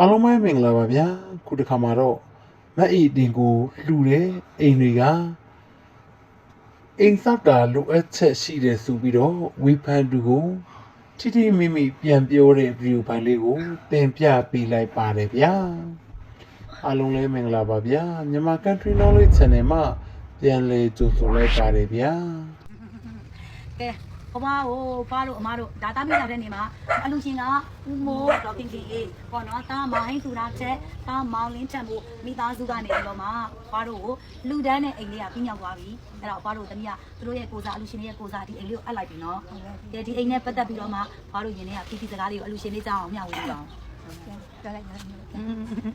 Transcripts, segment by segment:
အားလုံးပဲမင်္ဂလာပါဗျာခုတစ်ခါမှာတော့မက်အီတင်ကိုလှူတဲ့အိမ်တွေကအိမ်ဆောက်တာလိုအပ်ချက်ရှိတယ်ဆိုပြီးတော့ဝေဖန်သူကိုထိထိမိမိပြန်ပြောတဲ့ဗီဒီယိုဖိုင်လေးကိုတင်ပြပေးလိုက်ပါတယ်ဗျာအားလုံးလည်းမင်္ဂလာပါဗျာမြန်မာ Country Knowledge Channel မှာပြန်လည်ကြိုဆိုလိုက်ပါတယ်ဗျာကဲ ဘမကိုဖားတို့အမတို့ဒါတာမိလာတဲ့နေမှာအလူရှင်ကဦးမိုးဒေါ်တင်ကြီးပေါ့နော်တာမောင်ဟင်းသူနာချက်တာမောင်လင်းချက်မို့မိသားစုကနေပြီးတော့မှဖားတို့ကိုလူဒန်းတဲ့အိမ်လေးကပြင်းရောက်သွားပြီအဲ့တော့ဖားတို့တမီးကသူတို့ရဲ့ကိုစားအလူရှင်ရဲ့ကိုစားဒီအိမ်လေးကိုအပ်လိုက်ပြီနော်ကဲဒီအိမ်နဲ့ပတ်သက်ပြီးတော့မှဖားတို့ယင်တွေကပြည်ပြည်စကားလေးကိုအလူရှင်လေးကြောင်းအောင်မျှဝေပြီးတော့ပြောလိုက်တယ်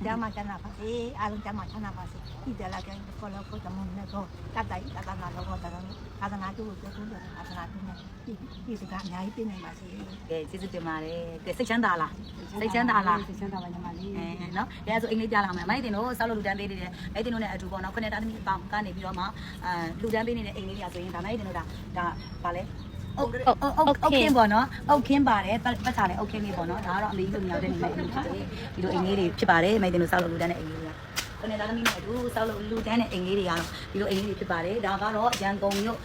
။ဒါမှကျန်တာပါစေ။အားလုံးကျန်မှချမ်းသာပါစေ။ဒီတလာကျန်ကိုလောကိုတမုန်နဲ့တော့တတ်တိုင်းတတ်တာတော့တော့ သာသနာ့ကျိုးကိုပြောလို့သာသနာ့ပြုနေဒီဒီစကားအများကြီးပြင်နေပါစေ ကဲကျေးဇူးတင်ပါတယ်ကဲစိတ်ချမ်းသာလားစိတ်ချမ်းသာလား စိတ်ချမ်းသာပါညီမလေး အဲနော်ဒါဆိုအင်္ဂလိပ်ပြလာမယ်မိုက်တင်တို့ဆောက်လို့လူတန်းပေးနေတယ်မိုက်တင်တို့နဲ့အတူပေါ့နော်ခုနှစ်သားသမီးအပေါင်းကနေပြီးတော့မှအဲလူတန်းပေးနေတဲ့အင်္ဂလိပ်ပြဆိုရင်ဒါမိုက်တင်တို့ဒါဒါဗာလဲโอเคโอเคပေါ့နော်โอเคပါတယ်ပတ်ချာလဲโอเคနေပေါ့နော်ဒါကတော့အမေကြီးတို့မြောက်တဲ့နေမဲ့အင်္ဂလိပ်ဖြစ်တယ်ဒီလိုအင်္ဂလိပ်တွေဖြစ်ပါတယ်မိုက်တင်တို့ဆောက်လို့လူတန်းတဲ့အင်္ဂလိပ် ် ကခုနှစ်သားသမီးနဲ့အတူဆောက်လို့လူတန်းတဲ့အင်္ဂလိပ်တွေကတော့ဒီလိုအင်္ဂလိပ်ဖြစ်ပါတယ်ဒါကတော့ရန်ကုန်မြို့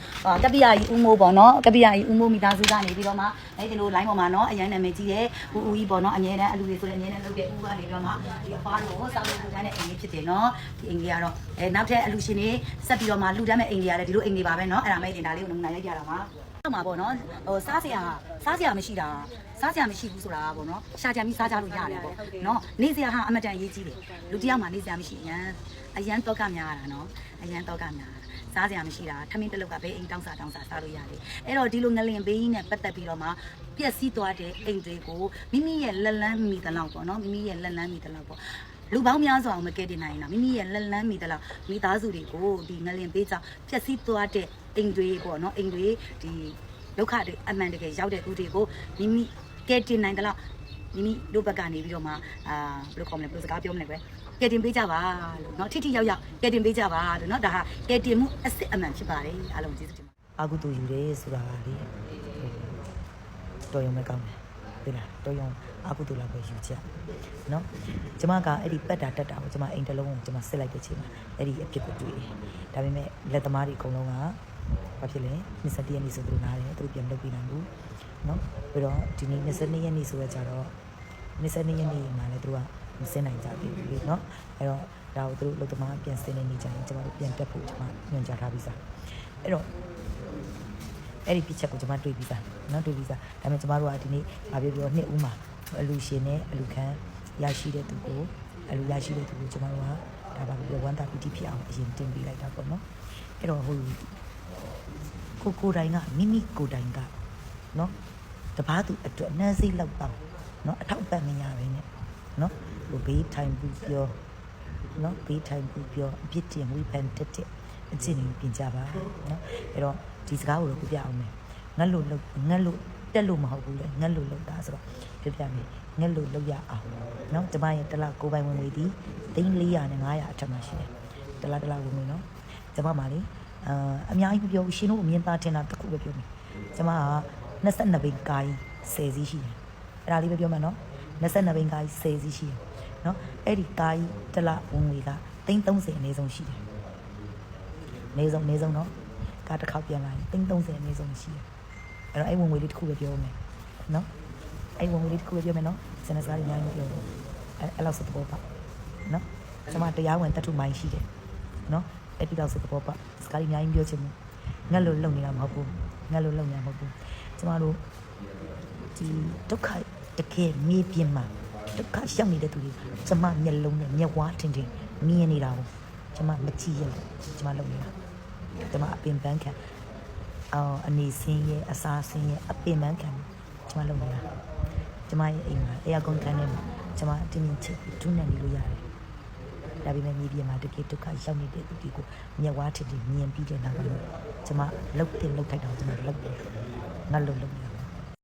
ကပ္ပိယကြီးဦးမိုးပေါ့နော်ကပ္ပိယကြီးဦးမိုးမိသားစုကနေပြီးတော့မှမိုက်တင်တို့ line ပေါ်မှာနော်အရင်နာမည်ကြီးတဲ့ဦးဦးကြီးပေါ့နော်အငြင်းတဲ့အလူတွေဆိုတဲ့အငြင်းတဲ့လုပ်တဲ့ဦးကနေပြီးတော့မှဒီအဖားတို့ဆောက်လို့လူတန်းတဲ့အင်္ဂလိပ်ဖြစ်တယ်နော်ဒီအင်္ဂလိပ်ကတော့အဲနောက်ထပ်အလူရှင်တွေဆက်ပြီးတော့မှလူတန်းမဲ့အင်္ဂလိပ်ရတယ်ဒီလိုအင်္ဂလိပ်ပါပဲနော်အဲ့ဒါမိုက်တင်ဒါလေးကိုနမူနာရိုက်ပြတာပါတော့မှာပေါ့နော်ဟိုစားစရာစားစရာမရှိတာ စားစရာမရှိဘူးဆိုတာပေါ့နော်ရှာကြံပြီးစားကြလို့ရတယ်ပေါ့နော်နေစရာဟာအမတန်ရေးကြီးတယ်လူတစ်ယောက်မှနေစရာမရှိအရန်အရန်တော့ကများတာနော်အရန်တော့ကများတာစားစရာမရှိတာထမင်းတစ်လုတ်ကဘေးအိမ်တောင်းစားတောင်းစားစားလို့ရတယ်အဲ့တော့ဒီလိုငလင်ဘေးကြီးနဲ့ပတ်သက်ပြီးတော့မှပျက်စီးသွားတဲ့အိမ်တွေကိုမိမိရဲ့လက်လန်းမိသလောက်ပေါ့နော်မိမိရဲ့လက်လန်းမိသလောက်ပေါ့လူပေါင်းများစွာအောင်မကဲတင်နိုင်တာမိမိရဲ့လက်လန်းမိသလောက်မိသားစုတွေကိုဒီငလင်ဘေးကြောင့်ပျက်စီးသွားတဲ့အိမ်တွေပေါ့နော်အိမ်တွေဒီဒုက္ခတွေအမှန်တကယ်ရောက်တဲ့သူတွေကိုမိမိ ကဲတင်နိုင်သလောက်မိမိတို့ဘက်ကနေပြီးတော့မှအာဘယ်လိုခေါ်မလဲဘယ်လိုစကားပြောမလဲကွယ်ကဲတင်ပေးကြပါလို့เนาะထိထိရောက်ရောက်ကဲတင်ပေးကြပါလို့เนาะဒါဟာကဲတင်မှုအစ်စ်အမှန်ဖြစ်ပါတယ်အားလုံးကျေးဇူးတင်ပါ အာကုတူယူတယ်ဆိုတာကလေဟိုတော်ရုံပဲကောင်းတယ်ဟုတ်လားတော်ရုံအာကုတူလာပဲယူချက်နော်ကျမကအဲ့ဒီပက်တာတက်တာကိုကျမအိမ်တစ်လုံးကိုကျမစစ်လိုက်တဲ့ချိန်မှာအဲ့ဒီအဖြစ်ကိုတွေ့တယ်ဒါပေမဲ့လက်သမားတွေအကုန်လုံးက ဘာဖြစ်လဲ21ရက်နေ့ဆိုသူတို့နားတယ်သူတို့ပြန်လုပ်ပြီးနိုင်ဘူးနော်ပြီးတော့ဒီနေ့22ရက်နေ့ဆိုတော့ကြတော့22ရက်နေ့မှာလည်းသူတို့ကမစင်နိုင်ကြသေးဘူးလေနော်အဲ့တော့ဒါကိုသူတို့လက်သမားပြန်စင်နေနေကြရင်ကျမတို့ပြန်တက်ဖို့ကျမညွှန်ကြားထားပြီးသားအဲ့တော့ အဲ့ဒီပြစ်ချက်ကိုကျွန်မတွေ့ပြီးသားเนาะတွေ့ပြီးသားဒါပေမဲ့ကျွန်မတို့ကဒီနေ့ဗာပြောပြောနှစ်ဦးမှာအလူရှင်နဲ့အလူခံရရှိတဲ့သူကိုအလူရရှိတဲ့သူကိုကျွန်မတို့ကဒါဗာပြောဝန်တာပီတီဖြစ်အောင်အရင်တင်ပေးလိုက်တာပေါ့နော်အဲ့တော့ဟို ကိုကိုတိုင်ကမိမိကိုတိုင်ကနော်တပားသူအတွက်အနှံ့စိတ်လောက်တော့နော်အထောက်ပံ့မရဘဲနဲ့နော်ဟိုဘေးထိုင်ပြီးပြောနော်ဘေးထိုင်ပြီးပြောအပြစ်တင်ဝေဖန်တက်တဲ့အကျင့်တွေပြင်ကြပါနော်အဲ့တော့ဒီစကားကိုတော့ပြပြအောင်မယ်ငတ်လို့ငတ်လို့တက်လို့မဟုတ်ဘူးလေငတ်လို့လောက်တာဆိုတော့ပြပြမယ်ငတ်လို့လောက်ရအောင်နော်ဒီမရဲ့တလကိုပိုင်ဝင်ဝေးသည်3400နဲ့500အထက်မှာရှိတယ်တလတလဝင်ဝင်နော်ဒီမမှာလေ အာအများကြီးပြောဘူးရှင်တို့အမြင်သားထင်တာတစ်ခုပဲပြောမယ်ကျမက22ဘိန်းကာကြီး10စီးရှိတယ်အဲ့ဒါလေးပဲပြောမှာနော်22ဘိန်းကာကြီး10စီးရှိတယ်နော်အဲ့ဒီကာကြီးတစ်လဝင်ငွေက330အနည်းဆုံးရှိတယ်အနည်းဆုံးအနည်းဆုံးနော်ကာတစ်ခေါက်ပြန်လာရင်330အနည်းဆုံးရှိတယ်အဲ့တော့အဲ့ဝင်ငွေလေးတစ်ခုပဲပြောမယ်နော်အဲ့ဝင်ငွေလေးတစ်ခုပဲပြောမယ်နော်စနေစားရင်းအများကြီးပြောဘူးအဲ့အဲ့လောက်စသဘောပါနော်ကျွန်မတရားဝင်တတ်ထုမိုင်းရှိတယ်နော် အဲ့ဒီလောက်စသဘောပါစကားကြီးအများကြီးပြောချင်တယ်ငတ်လို့လုံနေတာမဟုတ်ဘူးငတ်လို့လုံနေတာမဟုတ်ဘူးကျွန်မတို့ဒီဒုက္ခတကယ်မြေပြင်မှာဒုက္ခရှောင်နေတဲ့သူတွေကျမမျက်လုံးနဲ့မျက်ဝါးထင်ထင်မြင်နေတာကိုကျမမကြည့်ရလို့ကျမလုပ်နေတာကျမအပင်ပန်းခံအော်အနေစင်းရဲ့အစာစင်းရဲ့အပင်ပန်းခံကျမလုပ်နေတာကျမရဲ့အိမ်မှာအရာကုန်ခံနေမှာကျမတင်းတင်းချစ်ဒုနဲ့နေလို့ရတယ် ဒါပေမဲ့မြေပြင်မှာတကယ်ဒုက္ခရောက်နေတဲ့သူတွေကိုမျက်ဝါးထင်ထင်မြင်ပြီးတဲ့နောက်ပိုင်းကျမလှုပ်တင်လှုပ်ထိုက်တော့ကျမလှုပ်တယ်ငါလှုပ်လှုပ်နေတာ